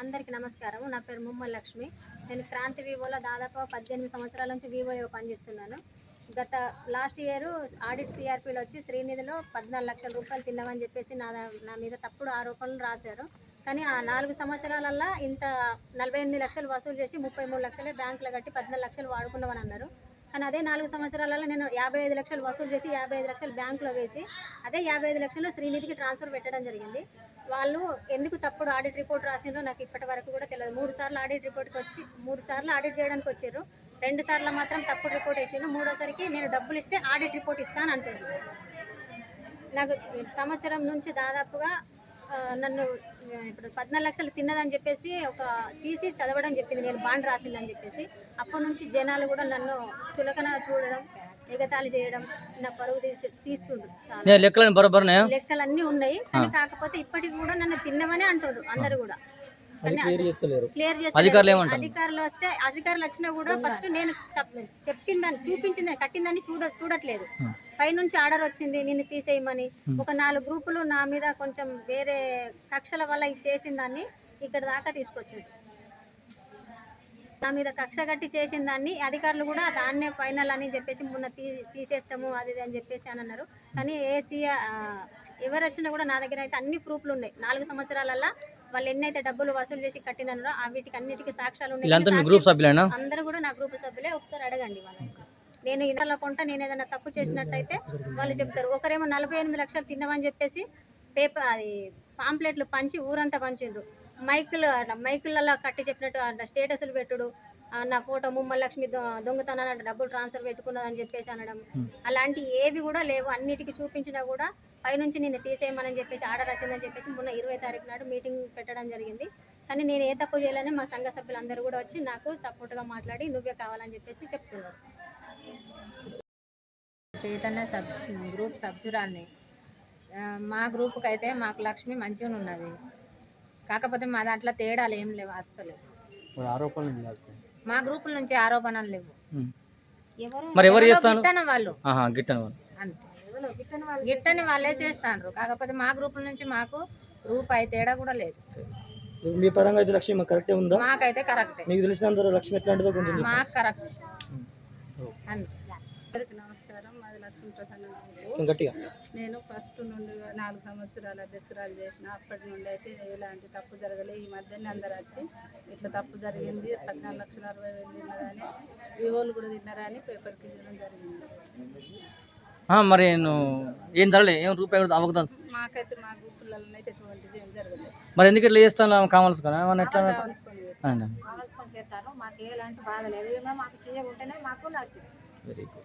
అందరికీ నమస్కారం. నా పేరు ముమ్మల్ లక్ష్మి. నేను క్రాంతి వివోలో దాదాపు పద్దెనిమిది సంవత్సరాల నుంచి వివోలో పనిచేస్తున్నాను. గత లాస్ట్ ఇయర్ ఆడిట్ సిఆర్పిలో వచ్చి శ్రీనిధిలో పద్నాలుగు లక్షల రూపాయలు తిన్నామని చెప్పేసి నా నా మీద తప్పుడు ఆరోపణలు రాశారు. కానీ ఆ నాలుగు సంవత్సరాలల్లో ఇంత నలభై ఎనిమిది లక్షలు వసూలు చేసి ముప్పై మూడు లక్షలే బ్యాంకులో కట్టి పద్నాలుగు లక్షలు వాడుకున్నామని అన్నారు. కానీ అదే నాలుగు సంవత్సరాలలో నేను యాభై ఐదు లక్షలు వసూలు చేసి యాభై ఐదు లక్షలు బ్యాంకులో వేసి అదే యాభై ఐదు లక్షలు శ్రీనిధికి ట్రాన్స్ఫర్ పెట్టడం జరిగింది. వాళ్ళు ఎందుకు తప్పుడు ఆడిట్ రిపోర్ట్ రాసిండ్రో నాకు ఇప్పటి వరకు కూడా తెలియదు మూడు సార్లు ఆడిట్ రిపోర్ట్కి వచ్చి మూడు సార్లు ఆడిట్ చేయడానికి వచ్చారు. రెండు సార్లు మాత్రం తప్పుడు రిపోర్ట్ ఇచ్చిండ్రు. మూడోసారికి నేను డబ్బులు ఇస్తే ఆడిట్ రిపోర్ట్ ఇస్తాను అంటుంది. నాకు సంవత్సరం నుంచి దాదాపుగా నన్ను ఇప్పుడు పద్నాలుగు లక్షలు తిన్నదని చెప్పేసి ఒక సీసీ చదవడం చెప్పింది. నేను బాండ్ రాసిందని చెప్పేసి. అప్పటి నుంచి జనాలు కూడా నన్ను చులకన చూడడం ఎగతాళి చేయడం నా పరువు తీసి తీస్తుండ్రు చాలా. నేను లెక్కలని బరోబర్నే లెక్కలన్నీ ఉన్నాయి. కానీ కాకపోతే ఇప్పటికి కూడా నన్ను తిన్నవనే అంటారు అందరు కూడా. అధికారులు? అధికారులు వస్తే అధికారులు వచ్చినా కూడా ఫస్ట్ నేను చెప్- చెప్పిందని చూపించిందని కట్టిందని చూడ చూడట్లేదు. పైనుంచి ఆర్డర్ వచ్చింది నిన్ను తీసేయమని. ఒక నాలుగు గ్రూపులు నా మీద కొంచెం వేరే కక్షల వల్ల ఇది చేసిన దాన్ని ఇక్కడ దాకా తీసుకొచ్చింది. నా మీద కక్ష కట్టి చేసిన దాన్ని అధికారులు కూడా దాన్నే ఫైనల్ అని చెప్పేసి మొన్న తీ తీసేస్తాము అది ఇది అని చెప్పేసి అని అన్నారు. కానీ ఏసీ ఎవరు వచ్చినా కూడా నా దగ్గర అయితే అన్ని ప్రూఫ్లు ఉన్నాయి. నాలుగు సంవత్సరాలల్లో వాళ్ళు ఎన్నైతే డబ్బులు వసూలు చేసి కట్టినారో ఆ వీటికి అన్నిటికీ సాక్ష్యాలు ఉన్నాయి. అందరూ కూడా నా గ్రూప్ సభ్యులే. ఒకసారి అడగండి వాళ్ళని నేను ఇళ్ళ కొంట నేను ఏదైనా తప్పు చేసినట్టయితే వాళ్ళు చెప్తారు. ఒకరేమో నలభై ఎనిమిది లక్షలు తిన్నామని చెప్పేసి పేపర్ అది పాంప్లెట్లు పంచి ఊరంతా పంచిండ్రు. మైకులు మైకులలో కట్టి చెప్పినట్టు అట్లా స్టేటస్లు పెట్టుడు ఆ, నా ఫోటో ముమ్మల్ లక్ష్మి దొ- దొంగతనాన్ని అంటే డబ్బులు ట్రాన్స్ఫర్ పెట్టుకున్నదని చెప్పేసి అనడం. అలాంటి ఏవి కూడా లేవు. అన్నిటికీ చూపించినా కూడా పైనుంచి నేను తీసేయమని చెప్పేసి ఆర్డర్ వచ్చిందని చెప్పేసి మొన్న ఇరవై తారీఖు నాడు మీటింగ్ పెట్టడం జరిగింది. కానీ నేను ఏ తప్పు చేయాలని. మా సంఘ సభ్యులందరూ కూడా వచ్చి నాకు సపోర్ట్గా మాట్లాడి నువ్వే కావాలని చెప్పేసి చెప్తున్నారు. చైతన్య సబ్ గ్రూప్ సభ్యురాల్ని. ఆ, మా గ్రూప్కి అయితే మాకు లక్ష్మి మంచిగా ఉన్నది కాకపోతే మా దాంట్లో తేడాలు ఏం లేవు అస్తలేవు మా గ్రూపుల నుంచి ఆరోపణలు లేవు. మరి ఎవరు గిట్టన వాళ్ళు. గిట్టను అంతే. గిట్టని వాళ్ళే చేస్తాండ్రు కాకపోతే మా గ్రూపుల నుంచి మాకు రూపాయి తేడా కూడా లేదు. మీ పరంగా అయితే లక్ష్మి మాకు కరెక్టే ఉందా? మాకైతే కరెక్టే. మీకు తెలిసినంత లక్ష్మి ఎట్లాంటిదో కొంచెం. మాకు కరెక్ట్. అంతే. నమస్కారం? మాది లక్ష్మీ ప్రసన్న నేను ఫస్ట్ నుండి నాలుగు సంవత్సరాల అధ్యక్షురాలు చేసిన అప్పటి నుండి అయితే ఎలాంటి తప్పు జరగలేదు ఈ మధ్యనే అందరు వచ్చి ఇట్లా తప్పు జరిగింది పద్నాలుగు లక్షల అరవై వేలు తిన్నదని వివోలు కూడా తిన్నారని పేపర్కి ఇవ్వడం జరిగింది. మరి నువ్వు ఏం జరగలే? ఏం రూపాయి కూడా అవ్వకుతాను మాకైతే మా గ్రూపులలో అయితే ఎటువంటిది ఏం జరగలేదు మరి ఎందుకు ఇట్లా చేస్తాను కావాల్సి కదా ఏమన్నా ఎట్లా? కావాల్సుకొని చేస్తాను. మాకు ఎలాంటి బాధ లేదు. ఏమో మాకు సీఎం ఉంటేనే మాకు నచ్చింది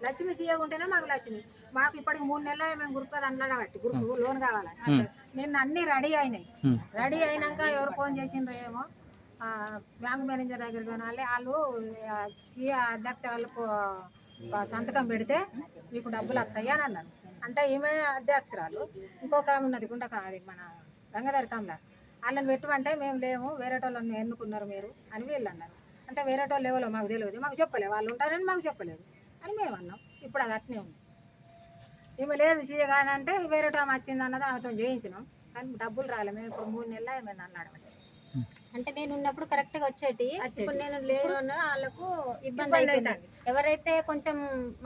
లక్ష్మి సీఎం ఉంటేనే మాకు నచ్చింది మాకు ఇప్పటికి మూడు నెలలు మేము గ్రూప్ అందులో బట్టి గ్రూప్ లోన్ కావాలి. నిన్న అన్ని రెడీ అయినాయి. Hmm. రెడీ అయినాక ఎవరు ఫోన్ చేసిండ్రు ఏమో బ్యాంక్ మేనేజర్ దగ్గరికి పోనాలి వాళ్ళు సీఏ అధ్యక్ష వాళ్ళకు సంతకం పెడితే మీకు డబ్బులు వస్తాయి అని అన్నారు. అంటే ఈమె అధ్యక్షురాలు ఇంకొక ఆమె ఉన్నది గుండక అది మన గంగాధర కమల. వాళ్ళని పెట్టమంటే మేము లేము వేరే వాళ్ళని ఎన్నుకున్నారు మీరు అని వీళ్ళు అన్నారు. అంటే వేరే వాళ్ళు లేవలో మాకు తెలియదు. మాకు చెప్పలేదు. వాళ్ళు ఉంటారని మాకు చెప్పలేదు. అని మేము అన్నాం. ఇప్పుడు అది అట్నే ఉంది. ఈమె లేదు చేయగానంటే వేరే టైం వచ్చింది అన్నది ఆమెతో చేయించినాం. కానీ డబ్బులు రాలే. మేము ఇప్పుడు మూడు నెలలు ఏమైనా అన్నాడు అంటే నేను ఉన్నప్పుడు కరెక్ట్గా వచ్చేటి. ఇప్పుడు నేను లేరు అన్న వాళ్ళకు ఇబ్బంది అయిపోయింది. అవుతుంది. ఎవరైతే కొంచెం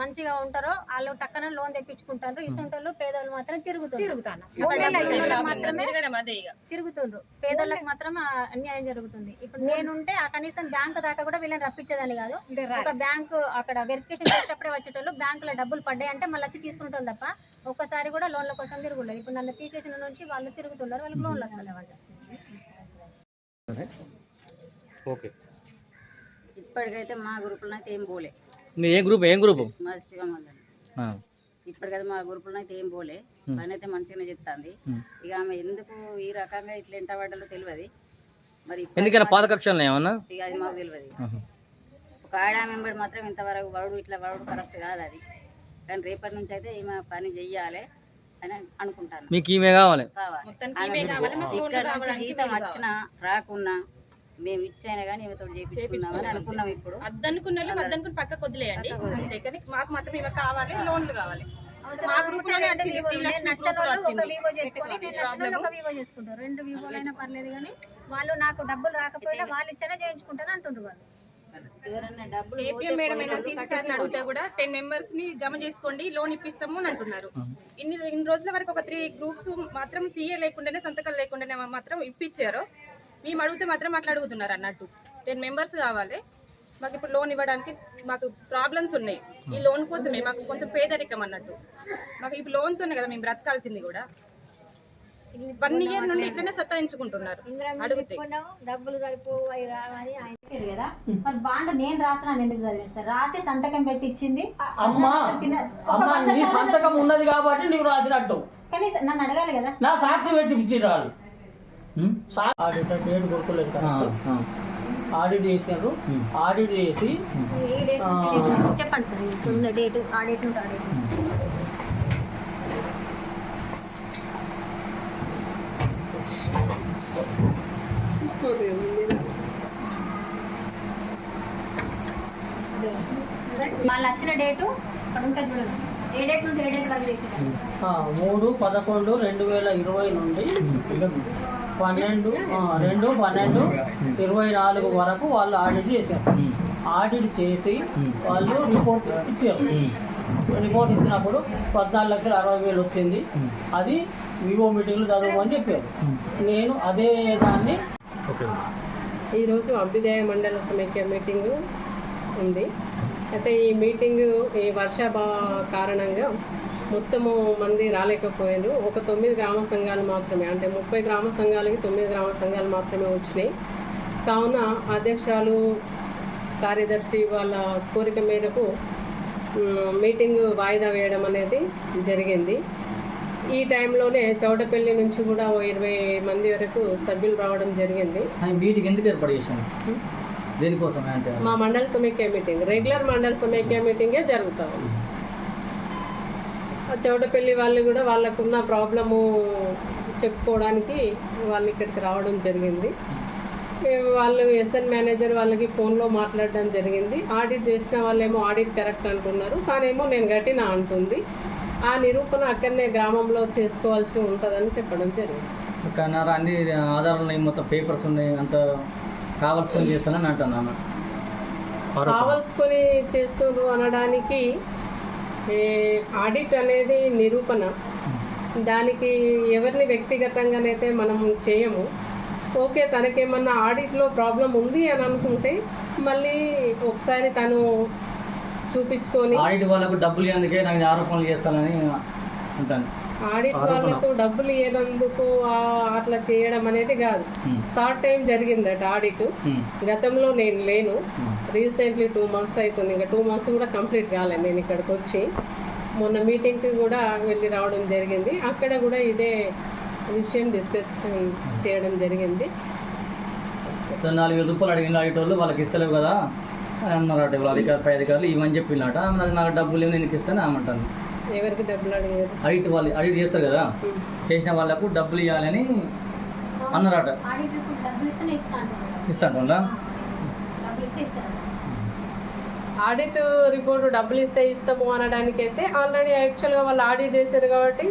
మంచిగా ఉంటారో వాళ్ళు టక్కన లోన్ తెప్పించుకుంటారు. ఇటువంటి పేదోళ్ళు మాత్రం తిరుగుతారు. మాత్రమే తిరుగుతుండ్రు. పేదోళ్ళకి మాత్రం అన్యాయం జరుగుతుంది. ఇప్పుడు నేనుంటే ఆ కనీసం బ్యాంక్ దాకా కూడా వీళ్ళని రప్పించేదాన్ని కాదు. ఒక బ్యాంకు అక్కడ వెరిఫికేషన్ చేసేటప్పుడే వచ్చేటోళ్ళు బ్యాంకులో డబ్బులు పడ్డాయి అంటే మళ్ళీ వచ్చి తీసుకుంటారు తప్ప ఒక్కసారి కూడా లోన్ల కోసం తిరుగులేదు. ఇప్పుడు నన్ను తీసేసిన నుంచి వాళ్ళు తిరుగుతున్నారు వాళ్ళకి లోన్లు వస్తున్నాయి ఓకే. ఇప్పటికైతే మా గ్రూపులో అయితే ఏం పోలే. మీ ఏ గ్రూప్ ఏం గ్రూప్? మా శివమల్లని ఇప్పటికైతే మా గ్రూపులో అయితే ఏం పోలే. పని అయితే మంచిగానే చెప్తాంది. ఇక ఆమె ఎందుకు ఈ రకంగా ఇట్లా ఎంట పడ్డాలో తెలియదు. మరి ఎందుకైనా పాత కక్షలు ఏమన్నా? ఇక అది మాకు తెలియదు. ఒక ఆడ మెంబర్ మాత్రం ఇంతవరకు వరుడు ఇట్లా వరుడు కరెక్ట్ కాదు అది. కానీ రేపటి నుంచి అయితే ఈమె పని చెయ్యాలి. అని అనుకుంటాను. మీకు ఈమె కావాలి. ఇక్కడ జీతం వచ్చినా రాకున్నా మేము ఇచ్చైనా కానీ ఈమెతో చేయించుకుందామని అనుకున్నాం ఇప్పుడు. అద్దనుకున్న వాళ్ళు అద్దనుకుని పక్కకు వదిలేయండి. కానీ మాకు మాత్రం ఇవి కావాలి లోన్లు కావాలి. మా గ్రూప్లోనే వచ్చింది. శ్రీలక్ష్మి రెండు వివోలైనా పర్లేదు కానీ వాళ్ళు నాకు డబ్బులు రాకపోయినా వాళ్ళు ఇచ్చేనే చేయించుకుంటాను అంటుండ్రు వాళ్ళు. ఏపీఎం మేడం అయినా సీసీ సార్ని అడిగితే కూడా టెన్ మెంబర్స్ని జమ చేసుకోండి లోన్ ఇప్పిస్తాము అని అంటున్నారు. ఇన్ని ఇన్ని రోజుల వరకు ఒక త్రీ గ్రూప్స్ మాత్రం సీఏ లేకుండానే సంతకాలు లేకుండానే మాత్రం ఇప్పించారు మేము అడిగితే మాత్రం అట్లా అడుగుతున్నారు అన్నట్టు. టెన్ మెంబర్స్ కావాలి. మాకు ఇప్పుడు లోన్ ఇవ్వడానికి మాకు ప్రాబ్లమ్స్ ఉన్నాయి. ఈ లోన్ కోసమే మాకు కొంచెం పేదరికం అన్నట్టు. మాకు ఇప్పుడు లోన్తోనే కదా మేము బ్రతకాల్సింది కూడా. వన్ ఇయర్ నుండి ఇట్లనే సత్తాయించుకుంటున్నారు అడిగితే. డబ్బులు చెప్పారు కదా? మరి బాండ్ నేను రాసిన ఎందుకు చదివాను సార్? రాసి సంతకం పెట్టి ఇచ్చింది అమ్మా అమ్మా నీ సంతకం ఉన్నది కాబట్టి నువ్వు రాసినట్టు. కనీసం నన్ను అడగాలి కదా? నా సాక్షి పెట్టి ఇచ్చిండ్రు వాళ్ళు ఆడిట్ డేట్ గుర్తులేదు ఆ, కరెక్ట్. ఆ. ఆడిట్ ఉమ్. ఆడిట్ చేసి చెప్పండి సార్ ఇప్పుడున్న డేట్ ఆ డేట్ నుండి ఆ డేట్ నుంచి. వాళ్ళు వచ్చిన డేటు ఇక్కడ ఉంటుంది చూడండి ఏ డేట్ నుండి ఏ డేట్ వరకు మూడు పదకొండు రెండు వేల ఇరవై నుండి పన్నెండు రెండు పన్నెండు ఇరవై నాలుగు వరకు వాళ్ళు ఆడిట్ చేశారు ఆడిట్ చేసి. వాళ్ళు రిపోర్ట్ ఇచ్చారు రిపోర్ట్ ఇచ్చినప్పుడు పద్నాలుగు లక్షల అరవై వేలు వచ్చింది. అది వివో మీటింగ్లో చదవమని చెప్పారు. నేను అదే దాన్ని ఈరోజు అభ్యుదయ మండల సమైక్య మీటింగు ఉంది. అయితే ఈ మీటింగు ఈ వర్షాభా కారణంగా మొత్తము మంది రాలేకపోయారు. ఒక తొమ్మిది గ్రామ సంఘాలు మాత్రమే అంటే ముప్పై గ్రామ సంఘాలకి తొమ్మిది గ్రామ సంఘాలు మాత్రమే వచ్చినాయి. కావున అధ్యక్షురాలు కార్యదర్శి వాళ్ళ కోరిక మేరకు మీటింగ్ వాయిదా వేయడం అనేది జరిగింది. ఈ టైంలోనే చౌడపల్లి నుంచి కూడా ఇరవై మంది వరకు సభ్యులు రావడం జరిగింది. మీటింగ్ ఎందుకు ఏర్పాటు చేశాను దేనికోసం అంటే? మా మండల సమైక్య మీటింగ్. రెగ్యులర్ మండల సమైక్య మీటింగే జరుగుతా ఉంది. ఆ చౌడపల్లి వాళ్ళు కూడా వాళ్ళకున్న ప్రాబ్లము చెప్పుకోవడానికి వాళ్ళు ఇక్కడికి రావడం జరిగింది. మేము వాళ్ళు ఎస్ఎన్ మేనేజర్ వాళ్ళకి ఫోన్లో మాట్లాడడం జరిగింది. ఆడిట్ చేసిన వాళ్ళేమో ఆడిట్ కరెక్ట్ అంటున్నారు తానేమో నేను గట్టిన అంటుంది. ఆ నిరూపణ అక్కడనే గ్రామంలో చేసుకోవాల్సి ఉంటుందని చెప్పడం జరిగింది. కానీ అన్ని ఆధారాలు ఉన్నాయి మొత్తం పేపర్స్ ఉన్నాయి అంత కావాల్సుకొని చేస్తానని అంటున్నాను. కావలసుకొని చేస్తున్నారు అనడానికి ఏ, ఆడిట్ అనేది నిరూపణ. దానికి ఎవరిని వ్యక్తిగతంగానైతే మనం చేయము. ఓకే తనకేమన్నా ఆడిట్లో ప్రాబ్లం ఉంది అని అనుకుంటే మళ్ళీ ఒకసారి తను చూపించుకొని ఆడిట్ వాళ్ళకు డబ్బులు ఇవ్వడానికే నాకు ఆరోపణలు చేస్తానని అంటాను ఆడిట్ వాళ్ళకు డబ్బులు ఇవ్వనందుకు అట్లా చేయడం అనేది కాదు. థర్డ్ టైం జరిగిందట ఆడిట్. గతంలో నేను లేను. రీసెంట్లీ టూ మంత్స్ అవుతుంది ఇంకా టూ మంత్స్ కూడా కంప్లీట్ కాలేదు నేను ఇక్కడికి వచ్చి మొన్న మీటింగ్కి కూడా వెళ్ళి రావడం జరిగింది. అక్కడ కూడా ఇదే విషయం డిస్కస్ చేయడం జరిగింది. నాలుగు వేల రూపాయలు అడిగిన అడిగేటోళ్ళు వాళ్ళకి ఇస్తలేవు కదా. అని అన్నారట వాళ్ళ అధికారు పై అధికారులు. ఇవని చెప్పినట నాకు నాకు డబ్బులు ఏమి నేను ఇస్తాను? ఆమంటాను ఎవరికి డబ్బులు అడిగారు అడిట్ వాళ్ళు అడిట్ చేస్తారు కదా? చేసిన వాళ్ళకు డబ్బులు ఇవ్వాలని అన్నారట. ఇస్తాంటుందా ఆడిట్ రిపోర్ట్ డబ్బులు ఇస్తే ఇస్తాము అనడానికి అయితే ఆల్రెడీ యాక్చువల్గా వాళ్ళు ఆడిట్ చేశారు కాబట్టి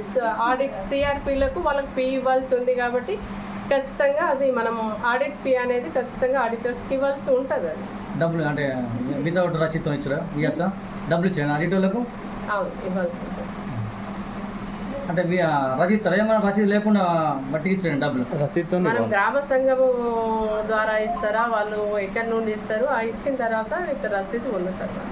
ఆడిట్ సిఆర్పీలకు వాళ్ళకి ఫీ ఇవ్వాల్సి ఉంది కాబట్టి ఖచ్చితంగా అది మనం ఆడిట్ ఫీ అనేది ఖచ్చితంగా ఆడిటర్స్కి ఇవ్వాల్సి ఉంటుంది అది. డబ్బులు అంటే వితౌట్ రచితం ఇచ్చురా? ఇవ్వచ్చా డబ్బులు ఇచ్చాను అడిట్ వాళ్ళకు? అవును ఇవ్వాల్సి ఉంటుంది. అంటే వి- రచిస్తారా ఏమైనా రసీదు లేకుండా బట్టి ఇచ్చాడు డబ్బులు? మనం గ్రామ సంఘము ద్వారా ఇస్తారా? వాళ్ళు ఎక్కడి నుండి ఇస్తారు? ఆ ఇచ్చిన తర్వాత ఇక రసీదు ఉన్న తర్వాత